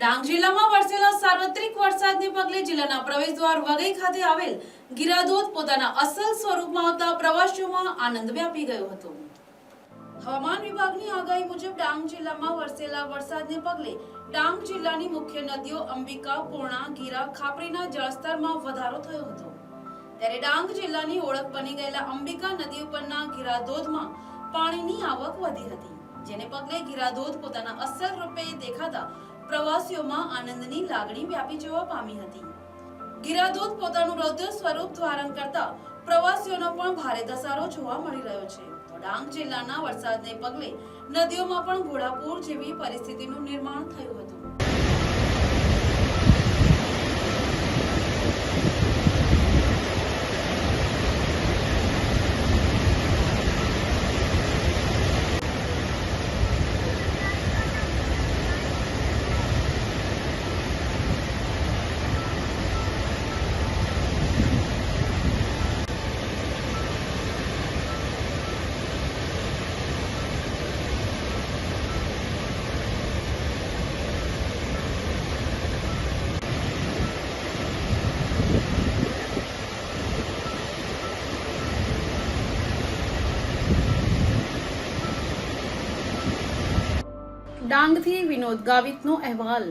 ડાંગ જિલ્લામાં વરસેલા સાર્વત્રિક વરસાદને પગલે જિલ્લાના પ્રવેશદ્વાર વઘઈ ખાતે આવેલ ગિરાધોધ પોતાના અસલ સ્વરૂપમાં આવતા પ્રવાસીઓમાં આનંદ વ્યાપી ગયો હતો. હવામાન વિભાગની આગાહી મુજબ ડાંગ જિલ્લામાં વરસેલા વરસાદને પગલે ડાંગ જિલ્લાની મુખ્ય નદીઓ અંબિકા, પૂર્ણા, ગીરા, ખાપરીના જળસ્તરમાં વધારો થયો હતો. ત્યારે ડાંગ જિલ્લાની ઓળખ બની ગયેલા અંબિકા નદી ઉપરના ગિરાધોધમાં પાણીની આવક વધી હતી, જેને પગલે ગિરાધોધ પોતાના અસલ રૂપે પ્રવાસીઓમાં આનંદની લાગણી વ્યાપી જવા પામી હતી. ગિરાધોધ પોતાનું રૌદ્ર સ્વરૂપ ધારણ કરતા પ્રવાસીઓનો પણ ભારે ધસારો જોવા મળી રહ્યો છે. તો ડાંગ જિલ્લાના વરસાદને પગલે નદીઓમાં પણ ઘોડાપૂર જેવી પરિસ્થિતિનું નિર્માણ થયું હતું. ડાંગથી વિનોદ ગાવિતનો અહેવાલ.